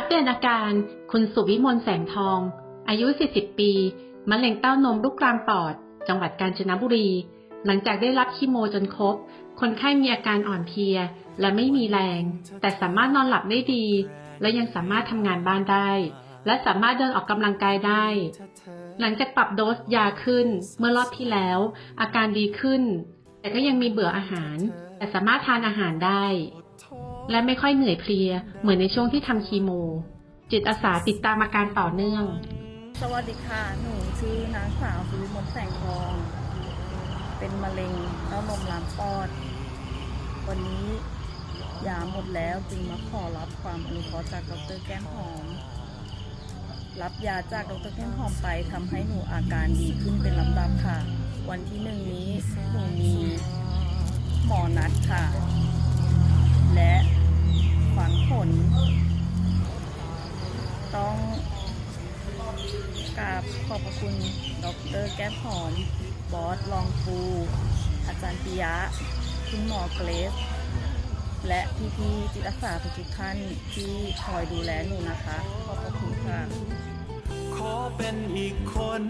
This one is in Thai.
อัปเดตอาการ คุณสุวิมลแสงทอง อายุ 40 ปี มะเร็งเต้านมลูกกลางปอด จังหวัดกาญจนบุรี หลังจากได้รับคีโมจนครบ คนไข้มีอาการอ่อนเพลีย และไม่มีแรง แต่สามารถนอนหลับได้ดี และยังสามารถทำงานบ้านได้ และสามารถเดินออกกำลังกายได้ หลังจากปรับโดสยาขึ้น เมื่อรอบที่แล้ว อาการดีขึ้น แต่ก็ยังมีเบื่ออาหาร แต่สามารถทานอาหารได้ และไม่ค่อยเหนื่อยเพลีย เหมือนในช่วงที่ทำคีโม จิตอาสาติดตามอาการต่อเนื่อง สวัสดีค่ะ หนูชื่อนางสาวสุวิมลแสงทอง เป็นมะเร็งเต้านมลามปอด วันนี้ยาหมดแล้วจึงมาขอรับความอนุเคราะห์จากดรแก้มหอม รับยาจากดรแก้มหอมไปทำให้หนูอาการดีขึ้นเป็นลำดับค่ะ วันที่หนึ่งนี้หนูมีหมอนัดค่ะ กราบขอบพระคุณ ดรแก้มหอนบอสลองฟู อาจารย์ปิยะ คุณหมอเกรซและพี่ๆจิตอาสาทุกท่านที่คอยดูแลหนูนะคะ ขอบพระคุณค่ะ ขอเป็นอีกคน